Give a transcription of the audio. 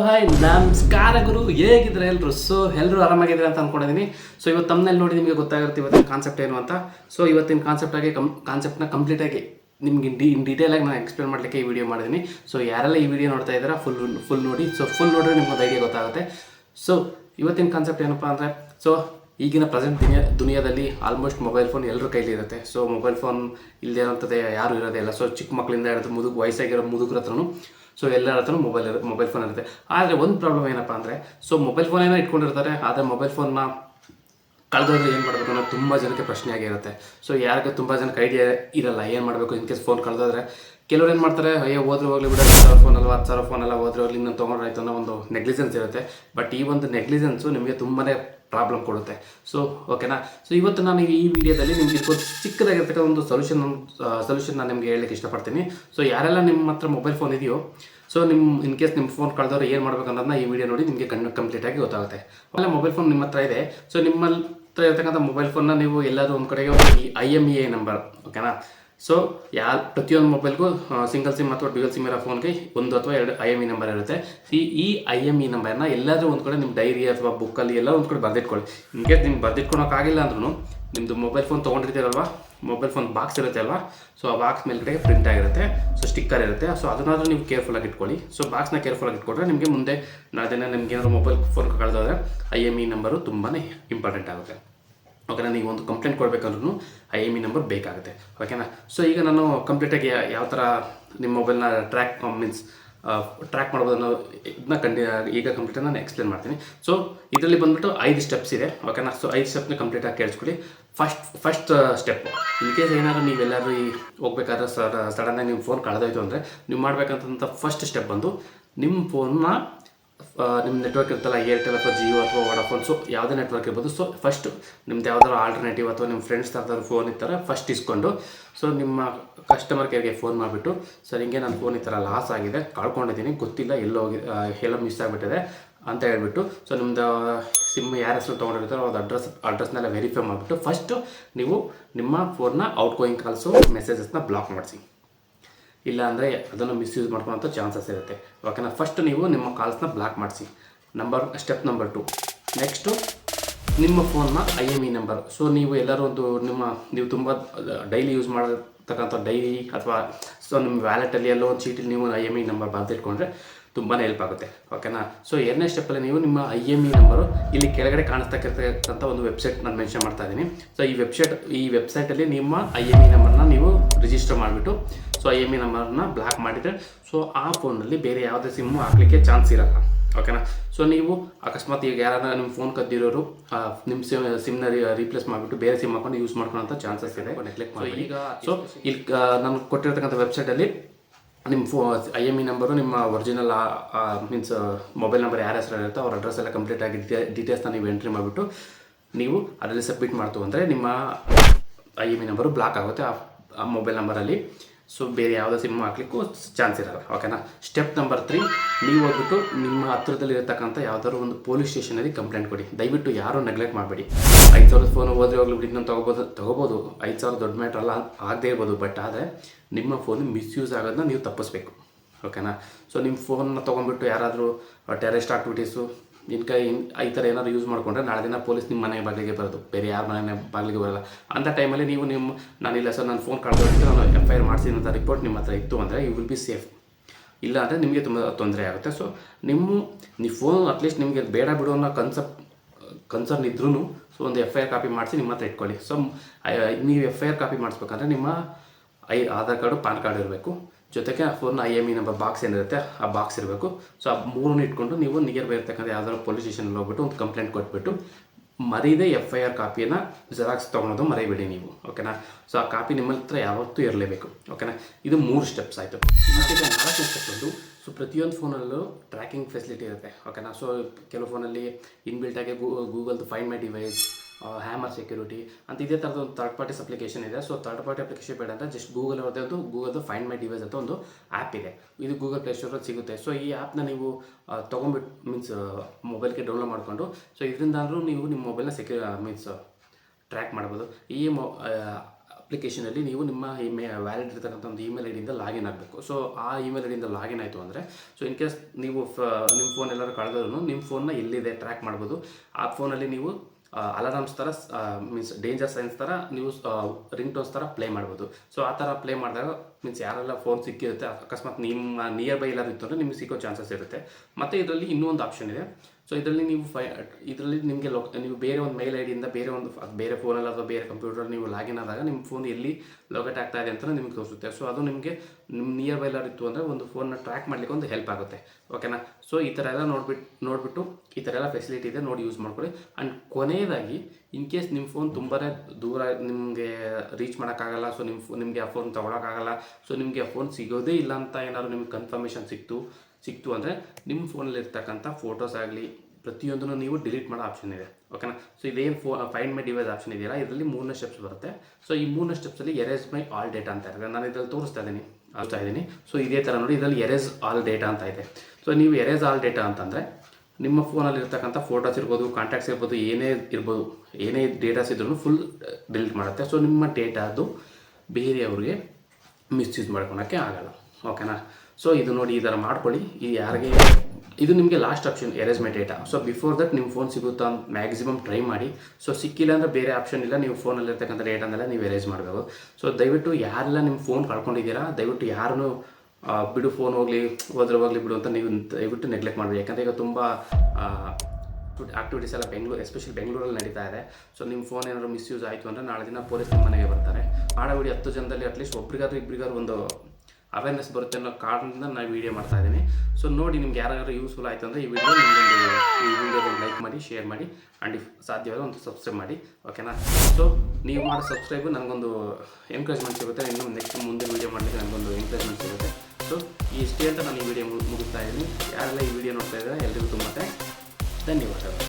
Hi ನಮಸ್ಕಾರ ಗುರು. ಹೇಗಿದ್ರೆ ಎಲ್ಲರೂ so ಎಲ್ಲರೂ ಆರಾಮಾಗಿದ್ದಾರೆ ಅಂತ ಅನ್ಕೊಂಡಿದ್ದೀನಿ ಸೊ ಇವತ್ತು ತಮ್ಮಲ್ಲಿ ನೋಡಿ ನಿಮಗೆ ಗೊತ್ತಾಗಿರುತ್ತೆ ಇವತ್ತಿನ ಕಾನ್ಸೆಪ್ಟ್ ಏನು ಅಂತ. ಸೊ ಇವತ್ತಿನ ಕಾನ್ಸೆಪ್ಟ್ ಆಗಿ ಕಮ್ ಕಾನ್ಸೆಪ್ಟ್ನ ಕಂಪ್ಲೀಟಾಗಿ ನಿಮ್ಗೆ ಡಿ ಇನ್ ಡೀಟೇಲಾಗಿ ನಾನು ಎಕ್ಸ್ಪ್ಲೇನ್ ಮಾಡಲಿಕ್ಕೆ ಈ ವಿಡಿಯೋ ಮಾಡಿದ್ದೀನಿ ಸೊ ಯಾರೆಲ್ಲ ಈ ವಿಡಿಯೋ ನೋಡ್ತಾ ಇದ್ದೀರಾ ಫುಲ್ ಫುಲ್ ನೋಡಿ. ಸೊ ಫುಲ್ ನೋಡಿದ್ರೆ ನಿಮ್ಗೆ ಐಡಿಯಾ ಗೊತ್ತಾಗುತ್ತೆ. ಸೊ ಇವತ್ತಿನ ಕಾನ್ಸೆಪ್ಟ್ ಏನಪ್ಪ ಅಂದರೆ ಸೊ ಈಗಿನ ಪ್ರೆಸೆಂಟ್ ದುನಿಯಾ ದುನಿಯಾದಲ್ಲಿ ಆಲ್ಮೋಸ್ಟ್ ಮೊಬೈಲ್ ಫೋನ್ ಎಲ್ಲರ ಕೈಲಿ ಇರುತ್ತೆ. ಸೊ ಮೊಬೈಲ್ ಫೋನ್ ಇಲ್ಲದೆ ಇರೋಂಥದ್ದು ಯಾರೂ ಇರೋದೇ ಇಲ್ಲ. ಸೊ ಚಿಕ್ಕ ಮಕ್ಕಳಿಂದ ಹಿಡಿದು ಮುದುಕು ವಯಸ್ಸಾಗಿರೋ ಮುದುಕ್ರ ಹತ್ರನೂ ಸೊ ಎಲ್ಲರ ಹತ್ರ ಮೊಬೈಲ್ ಮೊಬೈಲ್ ಫೋನ್ ಇರುತ್ತೆ. ಆದರೆ ಒಂದು ಪ್ರಾಬ್ಲಮ್ ಏನಪ್ಪ ಅಂದರೆ ಸೊ ಮೊಬೈಲ್ ಫೋನ್ ಏನೋ ಇಟ್ಕೊಂಡಿರ್ತಾರೆ, ಆದರೆ ಮೊಬೈಲ್ ಫೋನ್ನ ಕಳೆದೋದ್ರೆ ಏನು ಮಾಡಬೇಕು ಅನ್ನೋದು ತುಂಬ ಜನಕ್ಕೆ ಪ್ರಶ್ನೆ ಆಗಿರುತ್ತೆ. ಸೊ ಯಾರಿಗೆ ತುಂಬ ಜನಕ್ಕೆ ಐಡಿಯಾ ಇರಲ್ಲ, ಏನು ಮಾಡಬೇಕು ಇನ್ ಕೇಸ್ ಫೋನ್ ಕಳೆದೋದ್ರೆ. ಕೆಲವ್ರು ಏನು ಮಾಡ್ತಾರೆ, ಅಯ್ಯೋ, ಹೋದ್ರೆ ಹೋಗಲಿ ಬಿಡ ಸಾವಿರ ಫೋನ್ ಅಲ್ವಾ, ಹತ್ತು ಸಾವಿರ ಫೋನ್ ಎಲ್ಲ ಹೋದ್ರೆ ಹೋಗ್ಲಿ, ಇನ್ನೊಂದು ತೊಗೊಂಡ್ರೆ ಆಯ್ತು ಅನ್ನೋ ಒಂದು ನೆಗ್ಲಿಜೆನ್ಸ್ ಇರುತ್ತೆ. ಬಟ್ ಈ ಒಂದು ನೆಗ್ಲಿಜೆನ್ಸು ನಿಮಗೆ ತುಂಬಾ ಪ್ರಾಬ್ಲಮ್ ಕೊಡುತ್ತೆ. ಸೊ ಓಕೆನಾ ಸೊ ಇವತ್ತು ನಾನು ಈ ವಿಡಿಯೋದಲ್ಲಿ ನಿಮಗೆ ಚಿಕ್ಕದಾಗಿರ್ತಕ್ಕಂಥ ಒಂದು ಸೊಲ್ಯೂಷನ್ ಸೊಲ್ಯೂಷನ್ ನಾನು ನಿಮಗೆ ಹೇಳಕ್ಕೆ ಇಷ್ಟಪಡ್ತೀನಿ. ಸೊ ಯಾರೆಲ್ಲ ನಿಮ್ಮ ಹತ್ರ ಮೊಬೈಲ್ ಫೋನ್ ಇದೆಯೋ ಸೊ ನಿಮ್ಮ ಇನ್ ಕೇಸ್ ನಿಮ್ಮ ಫೋನ್ ಕಳೆದವ್ರು ಏನು ಮಾಡ್ಬೇಕು ಅನ್ನೋದನ್ನ ಈ ವಿಡಿಯೋ ನೋಡಿ ನಿಮಗೆ ಕಣ್ಣು ಕಂಪ್ಲೀಟಾಗಿ ಗೊತ್ತಾಗುತ್ತೆ. ಆಮೇಲೆ ಮೊಬೈಲ್ ಫೋನ್ ನಿಮ್ಮ ಹತ್ರ ಇದೆ. ಸೊ ನಿಮ್ಮ ಹತ್ರ ಇರ್ತಕ್ಕಂಥ ಮೊಬೈಲ್ ಫೋನ್ನ ನೀವು ಎಲ್ಲಾದರೂ ಒಂದು ಕಡೆಗೆ I M E A number ಓಕೆನಾ ಸೊ ಯಾ, ಪ್ರತಿಯೊಂದು ಮೊಬೈಲ್ಗೂ ಸಿಂಗಲ್ ಸಿಮ್ ಅಥವಾ ಡ್ಯೂಯಲ್ ಸಿಮ್ ಇರೋ ಫೋನ್ಗೆ ಒಂದು ಅಥವಾ ಎರಡು ಐ ಎಂ ಇ ನಂಬರ್ ಇರುತ್ತೆ. ಈ ಈ ಐ ಎಂ ಇ ನಂಬರ್ನ ಎಲ್ಲಾದರೂ ಒಂದು ಕಡೆ ನಿಮ್ಮ ಡೈರಿ ಅಥವಾ ಬುಕ್ಕಲ್ಲಿ ಎಲ್ಲ ಒಂದು ಕಡೆ ಬರೆದಿಟ್ಕೊಳ್ಳಿ. ಕೇಸ್ ನಿಮ್ಗೆ ಬರೆದಿಟ್ಕೊಳಕ್ಕಾಗಿಲ್ಲ ಅಂದ್ರೂ ನಿಮ್ಮದು ಮೊಬೈಲ್ ಫೋನ್ ತೊಗೊಂಡಿರ್ತೀರಲ್ವಾ? ಮೊಬೈಲ್ ಫೋನ್ ಬಾಕ್ಸ್ ಇರುತ್ತೆ ಅಲ್ವಾ? ಸೊ ಆ ಬಾಕ್ಸ್ ಮೇಲ್ಗಡೆ ಪ್ರಿಂಟ್ ಆಗಿರುತ್ತೆ. ಸೊ ಸ್ಟಿಕ್ಕರ್ ಇರುತ್ತೆ. ಸೊ ಅದನ್ನಾದರೂ ನೀವು ಕೇರ್ಫುಲ್ಲಾಗಿ ಇಟ್ಕೊಳ್ಳಿ. ಸೊ ಬಾಕ್ಸ್ನ ಕೇರ್ಫುಲ್ಲಾಗಿ ಇಟ್ಕೊಂಡ್ರೆ ನಿಮಗೆ ಮುಂದೆ ನಾಳೆ ದಿನ ನಿಮ್ಗೆ ಏನಾದ್ರು ಮೊಬೈಲ್ ಫೋನ್ ಕಳೆದೋದ್ರೆ ಐ ಎಂ ಇ ನಂಬರು ತುಂಬಾ ಇಂಪಾರ್ಟೆಂಟ್ ಆಗುತ್ತೆ. ಓಕೆನಾ ನೀವು ಒಂದು ಕಂಪ್ಲೇಂಟ್ ಕೊಡಬೇಕಂದ್ರೂ ಐ ಎಂ ಇ ನಂಬರ್ ಬೇಕಾಗುತ್ತೆ. ಓಕೆನಾ ಸೊ ಈಗ ನಾನು ಕಂಪ್ಲೀಟಾಗಿ ಯಾವ ಥರ ನಿಮ್ಮ ಮೊಬೈಲ್ನ ಟ್ರ್ಯಾಕ್ ಮೀನ್ಸ್ ಟ್ರ್ಯಾಕ್ ಮಾಡ್ಬೋದು ಅನ್ನೋ ಇದನ್ನ ಕಂಡಿ, ಈಗ ಕಂಪ್ಲೀಟಾಗಿ ನಾನು ಎಕ್ಸ್ಪ್ಲೇನ್ ಮಾಡ್ತೀನಿ. ಸೊ ಇದರಲ್ಲಿ ಬಂದ್ಬಿಟ್ಟು ಐದು ಸ್ಟೆಪ್ಸ್ ಇದೆ. ಓಕೆನಾ ಸೊ ಐದು ಸ್ಟೆಪ್ನ ಕಂಪ್ಲೀಟಾಗಿ ಕೇಳಿಸ್ಕೊಳ್ಳಿ. First first step in case ಏನಾದರೂ ನೀವೆಲ್ಲರೂ ಹೋಗ್ಬೇಕಾದ್ರೆ ಸಡನ್ನಾಗಿ ನಿಮ್ಮ ಫೋನ್ ಕಳೆದೋಯ್ತು ಅಂದರೆ, ನೀವು ಮಾಡಬೇಕಂತ ಫಸ್ಟ್ ಸ್ಟೆಪ್ ಬಂದು, ನಿಮ್ಮ ಫೋನ್ನ ನಿಮ್ಮ ನೆಟ್ವರ್ಕ್ ಇರ್ತಲ್ಲ ಏರ್ಟೆಲ್ ಅಥವಾ ಜಿಯೋ ಅಥವಾ ವಡಾಫೋನ್ ಸೊ ಯಾವುದೇ ನೆಟ್ವರ್ಕ್ ಇರ್ಬೋದು. ಸೊ ಫಸ್ಟ್ ನಿಮ್ದು ಯಾವ್ದಾದ್ರು ಆಲ್ಟರ್ನೇಟಿವ್ ಅಥವಾ ನಿಮ್ಮ ಫ್ರೆಂಡ್ಸ್ ಯಾವ್ದಾದ್ರು ಫೋನ್ ಇರ್ತಾರೆ ಫಸ್ಟ್ ಇಸ್ಕೊಂಡು. ಸೊ ನಿಮ್ಮ ಕಸ್ಟಮರ್ ಕೇರ್ಗೆ ಫೋನ್ ಮಾಡಿಬಿಟ್ಟು ಸರ್ ಹಿಂಗೆ ನಾನು ಫೋನ್ ಈ ಥರ ಲಾಸ್ ಆಗಿದೆ ಕಳ್ಕೊಂಡಿದ್ದೀನಿ ಗೊತ್ತಿಲ್ಲ ಎಲ್ಲೋ ಹೋಗಿ ಆ, ಎಲ್ಲೋ ಮಿಸ್ ಆಗಿಬಿಟ್ಟಿದೆ ಅಂತ ಹೇಳ್ಬಿಟ್ಟು. ಸೊ ನಿಮ್ಮದು ಸಿಮ್ ಯಾರ ಹೆಸರು ತೊಗೊಂಡಿರ್ತಾರೋ ಅದು ಅಡ್ರೆಸ್ ಅಡ್ರೆಸ್ನೆಲ್ಲ ವೆರಿಫೈ ಮಾಡಿಬಿಟ್ಟು ಫಸ್ಟು ನೀವು ನಿಮ್ಮ ಫೋನ್ನ ಔಟ್ ಗೋಯಿಂಗ್ ಕಾಲ್ಸು ಮೆಸೇಜಸ್ನ ಬ್ಲಾಕ್ ಮಾಡಿಸಿ. ಇಲ್ಲ ಅಂದರೆ ಅದನ್ನು ಮಿಸ್ಯೂಸ್ ಮಾಡ್ಕೊಳ್ಳೋಂಥ ಚಾನ್ಸಸ್ ಇರುತ್ತೆ. ಓಕೆನಾ? ಫಸ್ಟ್ ನೀವು ನಿಮ್ಮ ಕಾಲ್ಸ್ನ ಬ್ಲಾಕ್ ಮಾಡಿಸಿ. Number step number two next ನಿಮ್ಮ ಫೋನ್ನ I M E number so ನೀವು ಎಲ್ಲರೂ ಒಂದು ನಿಮ್ಮ, ನೀವು ತುಂಬ ಡೈಲಿ ಯೂಸ್ ಮಾಡತಕ್ಕಂಥ ಡೈಲಿ ಅಥವಾ ಸೊ ನಿಮ್ಮ ವ್ಯಾಲೆಟಲ್ಲಿ ಎಲ್ಲೋ ಒಂದು ಚೀಟಿಲಿ ನೀವು ಐ ಎಂ ಇ ನಂಬರ್ ಬರೆದಿಟ್ಕೊಂಡ್ರೆ ತುಂಬಾ ಹೆಲ್ಪ್ ಆಗುತ್ತೆ. ಓಕೆನಾ? ಸೊ ಎರಡನೇ ಸ್ಟೆಪ್ಪಲ್ಲಿ ನೀವು ನಿಮ್ಮ ಐ ಎಂ ಇ ನಂಬರು ಇಲ್ಲಿ ಕೆಳಗಡೆ ಕಾಣಿಸ್ತಕ್ಕಿರ್ತಕ್ಕಂಥ ಒಂದು ವೆಬ್ಸೈಟ್ ನಾನು ಮೆನ್ಷನ್ ಮಾಡ್ತಾ ಇದ್ದೀನಿ. ಸೊ ಈ ವೆಬ್ಸೈಟ್ ಈ ವೆಬ್ಸೈಟಲ್ಲಿ ನಿಮ್ಮ ಐ ಎಂ ಇ ನಂಬರ್ನ ನೀವು ರಿಜಿಸ್ಟರ್ ಮಾಡಿಬಿಟ್ಟು ಸೊ ಐ ಎಂ ಇ ನಂಬರ್ನ ಬ್ಲಾಕ್ ಮಾಡಿದರೆ ಸೊ ಆ ಫೋನಲ್ಲಿ ಬೇರೆ ಯಾವುದೇ ಸಿಮ್ಮು ಹಾಕಲಿಕ್ಕೆ ಚಾನ್ಸ್ ಇರಲ್ಲ. ಓಕೆನಾ ಸೊ ನೀವು ಅಕಸ್ಮಾತ್ ಈಗ ಯಾರಾದ್ರೂ ನಿಮ್ಮ ಫೋನ್ ಕದ್ದಿರೋರು ನಿಮ್ಮ ಸಿಮ್ ಸಿಮ್ನ ರೀಪ್ಲೇಸ್ ಮಾಡಿಬಿಟ್ಟು ಬೇರೆ ಸಿಮ್ ಹಾಕೊಂಡು ಯೂಸ್ ಮಾಡ್ಕೊಳ್ಳೋಂಥ ಚಾನ್ಸಸ್ ಇದೆ. ಕ್ಲಿಕ್ ಮಾಡಿ ಈಗ ಸೊ ಇಲ್ಲಿ ನಮ್ಗೆ ನಾನು ಕೊಟ್ಟಿರ್ತಕ್ಕಂಥ ವೆಬ್ಸೈಟಲ್ಲಿ ನಿಮ್ಮ ಫೋ ಐ ಎಂ ಇ ನಂಬರು ನಿಮ್ಮ ಒರಿಜಿನಲ್ ಮೀನ್ಸ್ ಮೊಬೈಲ್ ನಂಬರ್ ಯಾರ ಹೆಸರು ಇರುತ್ತೋ ಅವ್ರ ಅಡ್ರೆಸ್ ಎಲ್ಲ ಕಂಪ್ಲೀಟ್ ಆಗಿ ಡೀಟೇಲ್ಸ್ನ ನೀವು ಎಂಟ್ರಿ ಮಾಡಿಬಿಟ್ಟು ನೀವು ಅದರಲ್ಲಿ ಸಬ್ಮಿಟ್ ಮಾಡ್ತು ಅಂದರೆ ನಿಮ್ಮ I M E number block ಆಗುತ್ತೆ ಆ- ಆ ಮೊಬೈಲ್ ನಂಬರಲ್ಲಿ ಸೊ ಬೇರೆ ಯಾವುದೋ ಸಿಮ್ ಹಾಕ್ಲಿಕ್ಕೂ ಚಾನ್ಸ್ ಇರಲ್ಲ ಓಕೆನಾ ಸ್ಟೆಪ್ ನಂಬರ್ ತ್ರೀ ನೀವು ಹೋಗ್ಬಿಟ್ಟು ನಿಮ್ಮ ಹತ್ರದಲ್ಲಿ ಇರತಕ್ಕಂಥ ಯಾವ್ದಾದ್ರು ಒಂದು ಪೊಲೀಸ್ ಸ್ಟೇಷನಲ್ಲಿ ಕಂಪ್ಲೇಂಟ್ ಕೊಡಿ. ದಯವಿಟ್ಟು ಯಾರೂ ನೆಗ್ಲೆಕ್ಟ್ ಮಾಡಬೇಡಿ. ಐದು ಸಾವಿರದ ಫೋನ್ ಹೋದ್ರೆ ಹೋಗ್ಲಿ ಬಿಡಿ, ಇನ್ನೊಂದು ತೊಗೋಬೋದು ತೊಗೋಬೋದು. ಐದು ಸಾವಿರ ದೊಡ್ಡ ಮ್ಯಾಟ್ರ್ ಅಲ್ಲ, ಆಗದೇ ಇರ್ಬೋದು. ಬಟ್ ಆದರೆ ನಿಮ್ಮ ಫೋನ್ ಮಿಸ್ಯೂಸ್ ಆಗೋದನ್ನ ನೀವು ತಪ್ಪಿಸ್ಬೇಕು ಓಕೆನಾ ಸೊ ನಿಮ್ಮ ಫೋನ್ನ ತೊಗೊಂಡ್ಬಿಟ್ಟು ಯಾರಾದರೂ ಟೆರರಿಸ್ಟ್ ಆಕ್ಟಿವಿಟೀಸು ಇನ್ ಕೈ ಈ ಥರ ಏನಾದರೂ ಯೂಸ್ ಮಾಡಿಕೊಂಡ್ರೆ ನಾಳೆ ದಿನ ಪೊಲೀಸ್ ನಿಮ್ಮ ಮನೆ ಬಾಗಿಲಿಗೆ ಬರೋದು. ಬೇರೆ ಯಾರ ಮನೆ ಬಾಗಿಲಿಗೆ ಬರೋಲ್ಲ. ಅಂಥ ಟೈಮಲ್ಲಿ ನೀವು ನಿಮ್ಮ ನಾನಿಲ್ಲ ಸರ್ ನಾನು ಫೋನ್ ಕಳ್ದೋಗಿದ್ದು ನಾನು ಎಫ್ ಐ ಆರ್ ಮಾಡಿಸಿದ ಅಂತ ರಿಪೋರ್ಟ್ ನಿಮ್ಮ ಹತ್ರ ಇತ್ತು ಅಂದರೆ ಯು ವಿಲ್ ಬಿ ಸೇಫ್ ಇಲ್ಲ ಅಂದರೆ ನಿಮಗೆ ತುಂಬ ತೊಂದರೆ ಆಗುತ್ತೆ. ಸೊ ನಿಮ್ಮ ನೀವು ಫೋನ್ ಅಟ್ಲೀಸ್ಟ್ ನಿಮಗೆ ಬೇಡ ಬಿಡು ಅನ್ನೋ ಕನ್ಸೆಪ್ಟ್ ಕನ್ಸರ್ನ್ ಇದ್ರೂ ಸೊ ಒಂದು ಎಫ್ ಐ ಆರ್ ಕಾಪಿ ಮಾಡಿಸಿ ನಿಮ್ಮ ಹತ್ರ ಇಟ್ಕೊಳ್ಳಿ. ಸೊ ನೀವು ಎಫ್ ಐ ಆರ್ ಕಾಪಿ ಮಾಡಿಸ್ಬೇಕಂದ್ರೆ ನಿಮ್ಮ I Aadhaar card, PAN card ಇರಬೇಕು. ಜೊತೆಗೆ phone I M E number box ಏನಿರುತ್ತೆ, ಆ ಬಾಕ್ಸ್ ಇರಬೇಕು. ಸೊ ಆ ಮೂರನ್ನು ಇಟ್ಕೊಂಡು ನೀವು ನಿಯರ್ ಬೈ ಇರ್ತಕ್ಕಂಥ ಯಾವ್ದಾದ್ರು ಪೊಲೀಸ್ ಸ್ಟೇಷನಲ್ಲಿ ಹೋಗ್ಬಿಟ್ಟು ಒಂದು ಕಂಪ್ಲೇಂಟ್ ಕೊಟ್ಬಿಟ್ಟು ಮರೀದೆ ಎಫ್ ಐ ಆರ್ ಕಾಪಿಯನ್ನು ಜೆರಾಕ್ಸ್ ತೊಗೊಳೋದು ಮರೆಯಬೇಡಿ ನೀವು ಓಕೆನಾ ಸೊ ಆ ಕಾಪಿ ನಿಮ್ಮ ಹತ್ರ ಯಾವತ್ತೂ ಇರಲೇಬೇಕು ಓಕೆನಾ ಇದು ಮೂರು ಸ್ಟೆಪ್ಸ್ ಆಯಿತು. ಮತ್ತು ನಾಲ್ಕನೇ ಸ್ಟೆಪ್ ಬಂದು ಸೊ ಪ್ರತಿಯೊಂದು ಫೋನಲ್ಲೂ ಟ್ರ್ಯಾಕಿಂಗ್ ಫೆಸಿಲಿಟಿ ಇರುತ್ತೆ ಓಕೆನಾ ಸೊ ಕೆಲವು ಫೋನಲ್ಲಿ ಇನ್ಬಿಲ್ಟಾಗಿ ಗೂಗಲ್ದು find my device hammer security ಅಂತ ಇದೇ ಥರದ ಒಂದು ಥರ್ಡ್ ಪಾರ್ಟೀಸ್ ಅಪ್ಲಿಕೇಶನ್ ಇದೆ. ಸೊ ಥರ್ಡ್ ಪಾರ್ಟಿ ಅಪ್ಲಿಕೇಶನ್ ಬೇಡ ಅಂತ ಜಸ್ಟ್ ಗೂಗಲ್ ಅವ್ರದ್ದೇ ಒಂದು ಗೂಗಲ್ದು ಫೈಂಡ್ ಮೈ ಡಿವೈಸ್ ಅಂತ ಒಂದು ಆ್ಯಪ್ ಇದೆ. ಇದು ಗೂಗಲ್ ಪ್ಲೇ ಪ್ಲೇಸ್ಟೋರಲ್ಲಿ ಸಿಗುತ್ತೆ. ಸೊ ಈ ಆ್ಯಪ್ನ ನೀವು ತೊಗೊಂಬಿಟ್ಟು ಮೀನ್ಸ್ ಮೊಬೈಲ್ಗೆ ಡೌನ್ಲೋಡ್ ಮಾಡಿಕೊಂಡು ಸೊ ಇದರಿಂದಾದ್ರೂ ನೀವು ನಿಮ್ಮ ಮೊಬೈಲ್ನ ಸೆಕ್ಯೂರ್ ಮೀನ್ಸ್ ಟ್ರ್ಯಾಕ್ ಮಾಡ್ಬೋದು. ಈ ಮೊ ಅಪ್ಲಿಕೇಶನಲ್ಲಿ ನೀವು ನಿಮ್ಮ ಇಮೇ ವ್ಯಾಲಿಡ್ ಇರ್ತಕ್ಕಂಥ ಒಂದು ಇಮೇಲ್ ಐಡಿಯಿಂದ ಲಾಗಿನ್ ಆಗಬೇಕು. ಸೊ ಆ ಇಮೇಲ್ ಐಡಿಯಿಂದ ಲಾಗಿನ್ ಆಯಿತು ಅಂದರೆ ಸೊ ಇನ್ ಕೇಸ್ ನೀವು ಫ ನಿಮ್ಮ ಫೋನ್ ಎಲ್ಲರೂ ಕಳೆದ್ರೂ ನಿಮ್ಮ ಫೋನ್ನ ಎಲ್ಲಿದೆ ಟ್ರ್ಯಾಕ್ ಮಾಡ್ಬೋದು. ಆ ಫೋನಲ್ಲಿ ನೀವು ಅಲಾರಾಮ್ಸ್ ಥರ ಮೀನ್ಸ್ ಡೇಂಜರ್ ಸೈನ್ಸ್ ಥರ ನೀವು ರಿಂಗ್ ಟೋನ್ಸ್ ಥರ ಪ್ಲೇ ಮಾಡ್ಬೋದು. ಸೊ ಆ ಥರ ಪ್ಲೇ ಮಾಡಿದಾಗ ಮೀನ್ಸ್ ಯಾರೆಲ್ಲ ಫೋನ್ ಸಿಕ್ಕಿರುತ್ತೆ, ಅಕಸ್ಮಾತ್ ನಿಮ್ಮ ನಿಯರ್ ಬೈ ಎಲ್ಲಾದ್ರು ಇತ್ತು ಅಂದರೆ ನಿಮ್ಗೆ ಸಿಕ್ಕೋ ಚಾನ್ಸಸ್ ಇರುತ್ತೆ. ಮತ್ತು ಇದರಲ್ಲಿ ಇನ್ನೂ ಒಂದು ಆಪ್ಷನ್ ಇದೆ. ಸೊ ಇದರಲ್ಲಿ ನೀವು ಫೈ ಇದರಲ್ಲಿ ನಿಮಗೆ ಲೊ ನೀವು ಬೇರೆ ಒಂದು ಮೇಲ್ ಡಿಯಿಂದ ಬೇರೆ ಒಂದು ಬೇರೆ ಫೋನಲ್ಲಿ ಅಥವಾ ಬೇರೆ ಕಂಪ್ಯೂಟರ್ ನೀವು ಲಾಗಿನ್ ಆದಾಗ ನಿಮ್ಮ ಫೋನ್ ಎಲ್ಲಿ ಲೊಕೇಟ್ ಆಗ್ತಾ ಇದೆ ಅಂತ ನಿಮ್ಗೆ ತೋರಿಸುತ್ತೆ. ಸೊ ಅದು ನಿಮಗೆ ನಿಮ್ಮ ನಿಯರ್ ಬೈ ಎಲ್ಲಾರು ಇತ್ತು ಅಂದರೆ ಒಂದು ಫೋನ್ನ ಟ್ರ್ಯಾಕ್ ಮಾಡಲಿಕ್ಕೆ ಒಂದು ಹೆಲ್ಪ್ ಆಗುತ್ತೆ. ಓಕೆನಾ ಸೊ ಈ ಥರ ಎಲ್ಲ ನೋಡ್ಬಿಟ್ಟು ನೋಡಿಬಿಟ್ಟು ಈ ಥರ ಎಲ್ಲ ಫೆಸಿಲಿಟಿ ಇದೆ ನೋಡಿ ಯೂಸ್ ಮಾಡ್ಕೊಳ್ಳಿ. ಆ್ಯಂಡ್ ಕೊನೆಯದಾಗಿ ಇನ್ ಕೇಸ್ ನಿಮ್ಮ ಫೋನ್ ತುಂಬಾ ದೂರ ನಿಮಗೆ ರೀಚ್ ಮಾಡೋಕ್ಕಾಗಲ್ಲ ಸೊ ನಿಮ್ಮ ನಿಮಗೆ ಆ ಫೋನ್ ತೊಗೊಳಕ್ಕಾಗಲ್ಲ ಸೊ ನಿಮಗೆ ಆ ಫೋನ್ ಸಿಗೋದೇ ಇಲ್ಲ ಅಂತ ಏನಾದ್ರು ನಿಮ್ಗೆ ಕನ್ಫರ್ಮೇಷನ್ ಸಿಕ್ತು ಸಿಕ್ತು ಅಂದರೆ ನಿಮ್ಮ ಫೋನಲ್ಲಿ ಇರ್ತಕ್ಕಂಥ ಫೋಟೋಸ್ ಆಗಲಿ, ಪ್ರತಿಯೊಂದನ್ನು ನೀವು ಡಿಲೀಟ್ ಮಾಡೋ ಆಪ್ಷನ್ ಇದೆ ಓಕೆನಾ ಸೊ ಇದೇನು ಫೋ ಫೈಂಡ್ ಮೈ ಡಿವೈಸ್ ಆಪ್ಷನ್ ಇದೆಯಲ್ಲ, ಇದರಲ್ಲಿ ಮೂರನೇ ಸ್ಟೆಪ್ಸ್ ಬರುತ್ತೆ. ಸೊ ಈ ಮೂರನೇ ಸ್ಟೆಪ್ಸಲ್ಲಿ ಎರೇಸ್ ಮೈ ಆಲ್ ಡೇಟಾ ಅಂತ ಇದೆ. ನಾನು ಇದರಲ್ಲಿ ತೋರಿಸ್ತಾ ಇದ್ದೀನಿ ಆಗ್ತಾ ಇದ್ದೀನಿ. ಸೊ ಇದೇ ಥರ ನೋಡಿ, ಇದರಲ್ಲಿ ಎರೇಸ್ ಆಲ್ ಡೇಟಾ ಅಂತ ಇದೆ. ಸೊ ನೀವು ಎರೇಸ್ ಆಲ್ ಡೇಟಾ ಅಂತಂದರೆ, ನಿಮ್ಮ ಫೋನಲ್ಲಿ ಇರ್ತಕ್ಕಂಥ ಫೋಟೋಸ್ ಇರ್ಬೋದು ಕಾಂಟ್ಯಾಕ್ಟ್ಸ್ ಇರ್ಬೋದು, ಏನೇ ಇರ್ಬೋದು, ಏನೇ ಡೇಟಾಸ್ ಇದ್ರೂ ಫುಲ್ ಡಿಲೀಟ್ ಮಾಡುತ್ತೆ. ಸೊ ನಿಮ್ಮ ಡೇಟಾ ಅದು ಬೇರೆಯವ್ರಿಗೆ ಮಿಸ್ಯೂಸ್ ಮಾಡ್ಕೊಳಕ್ಕೆ ಆಗಲ್ಲ. ಓಕೆನಾ? ಸೊ ಇದು ನೋಡಿ ಈ ಥರ ಮಾಡ್ಕೊಳ್ಳಿ. ಇದು ಯಾರಿಗೆ ಇದು ನಿಮಗೆ last option erasement data so before that ನಿಮ್ಮ ಫೋನ್ ಸಿಗುತ್ತಾ? ಅಂತ ಮ್ಯಾಕ್ಸಿಮಮ್ ಟ್ರೈ ಮಾಡಿ. ಸೊ ಸಿಕ್ಕಿಲ್ಲ ಅಂದರೆ ಬೇರೆ ಆಪ್ಷನ್ ಇಲ್ಲ. ನೀವು ಫೋನಲ್ಲಿರ್ತಕ್ಕಂಥ ಡೇಟಾನೆಲ್ಲ ನೀವು ಎರೇಸ್ ಮಾಡಬೇಕು. ಸೊ ದಯವಿಟ್ಟು ಯಾರೆಲ್ಲ ನಿಮ್ಮ ಫೋನ್ ಕಳ್ಕೊಂಡಿದ್ದೀರಾ, ದಯವಿಟ್ಟು ಯಾರನ್ನು ಬಿಡು ಫೋನ್ ಹೋಗಲಿ, ಹೋದ್ರೆ ಹೋಗಲಿ ಬಿಡು ಅಂತ ನೀವು ದಯವಿಟ್ಟು ನೆಗ್ಲೆಕ್ಟ್ ಮಾಡಬೇಕು ಯಾಕಂದರೆ ಈಗ ತುಂಬ ಆಕ್ಟಿವಿಟೀಸ್ ಎಲ್ಲ ಬೆಂಗಳೂರು ಎಸ್ಪೆಷಲಿ ಬೆಂಗಳೂರಲ್ಲಿ ನಡೀತಾ ಇದೆ. ಸೊ ನಿಮ್ಮ ಫೋನ್ ಏನಾದರೂ ಮಿಸ್ಯೂಸ್ ಆಯಿತು ಅಂದರೆ ನಾಳೆ ದಿನ ಪೊಲೀಸ್ ನಿಮ್ಮ ಮನೆಗೆ ಬರ್ತಾರೆ. ಮಾಡೋ ವಿಡಿಯೋ ಹತ್ತು ಜನದಲ್ಲಿ ಅಟ್ಲೀಸ್ಟ್ ಒಬ್ರಿಗಾದ್ರೂ ಇಬ್ಬರಿಗಾದ್ರೂ ಒಂದು ಅವೇರ್ನೆಸ್ ಬರುತ್ತೆ ಅನ್ನೋ ಕಾರಣದಿಂದ ನಾನು ವೀಡಿಯೋ ಮಾಡ್ತಾ ಇದ್ದೀನಿ. ಸೊ ನೋಡಿ ನಿಮ್ಗೆ ಯಾರಾದರೂ ಯೂಸ್ಫುಲ್ ಆಯಿತು ಅಂದರೆ ಈ ವಿಡಿಯೋ ನಿಮ್ಮೊಂದು ಈ ವಿಡಿಯೋದಲ್ಲಿ ಲೈಕ್ ಮಾಡಿ ಶೇರ್ ಮಾಡಿ ಆ್ಯಂಡ್ ಇಫ್ ಸಾಧ್ಯವಾದರೆ ಒಂದು ಸಬ್ಸ್ಕ್ರೈಬ್ ಮಾಡಿ ಓಕೆನಾ ಸೊ ನೀವು ಮಾಡೋ ಸಬ್ಸ್ಕ್ರೈಬ್ ನನಗೊಂದು ಎನ್ಕರೇಜ್ಮೆಂಟ್ ಸಿಗುತ್ತೆ. ಇನ್ನೂ ನೆಕ್ಸ್ಟ್ ಮುಂದೆ ವೀಡಿಯೋ ಮಾಡಲಿಕ್ಕೆ ನನಗೊಂದು ಎಂಕರೇಜ್ಮೆಂಟ್ ಸಿಗುತ್ತೆ. ಸೊ ಇಷ್ಟೇ ಅಂತ ನಾನು ಈ ವಿಡಿಯೋ ಮುಗಿಸ್ತಾ ಇದ್ದೀನಿ. ಯಾರೆಲ್ಲ ಈ ವಿಡಿಯೋ ನೋಡ್ತಾ ಇದ್ದಾರೆ, ಎಲ್ರಿಗೂ ತುಂಬ ಧನ್ಯವಾದಗಳು.